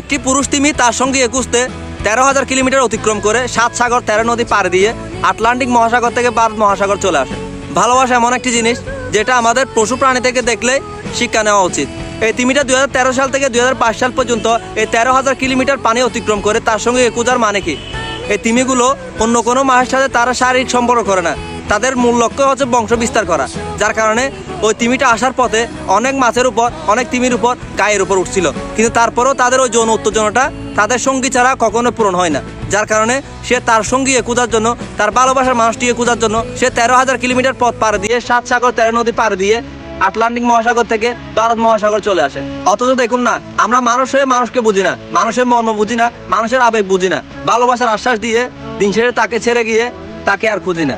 একটি পুরুষ তিমি তার সঙ্গে একুশতে তেরো হাজার কিলোমিটার অতিক্রম করে সাত সাগর, তেরো নদী পাড়ি দিয়ে আটলান্টিক মহাসাগর থেকে ভারত মহাসাগর চলে আসে। ভালোবাসা এমন একটি জিনিস যেটা আমাদের পশু প্রাণী থেকে দেখলে শিক্ষা নেওয়া উচিত। এই তিমিটা দুই হাজার তেরো সাল থেকে দুই হাজার পাঁচ সাল পর্যন্ত এই তেরো হাজার কিলোমিটার পানি অতিক্রম করে তার সঙ্গে একুজার মানে কি? এই তিমিগুলো অন্য কোনো মাছের সাথে তারা শারীরিক সম্পর্ক করে না। তাদের মূল লক্ষ্য হচ্ছে বংশ বিস্তার করা, যার কারণে ওই তিমিটা আসার পথে অনেক মাছের উপর, অনেক তিমির উপর গায়ের উপর উঠছিল। কিন্তু তারপরেও তাদের ওই যৌন উত্তেজনাটা তাদের সঙ্গী ছাড়া কখনো পূরণ হয় না। যার কারণে সে তার সঙ্গী একুদার জন্য, তার ভালোবাসার মানুষটি একুদার জন্য সে তেরো হাজার কিলোমিটার পথ পার দিয়ে সাত সাগর, তেরো নদী পার দিয়ে আটলান্টিক মহাসাগর থেকে ভারত মহাসাগর চলে আসে। অথচ দেখুন না, আমরা মানুষ হয়ে মানুষকে বুঝি না, মানুষের মর্ম বুঝি না, মানুষের আবেগ বুঝি না। ভালোবাসার আশ্বাস দিয়ে দিন শেষে তাকে ছেড়ে গিয়ে তাকে আর খুঁজি না।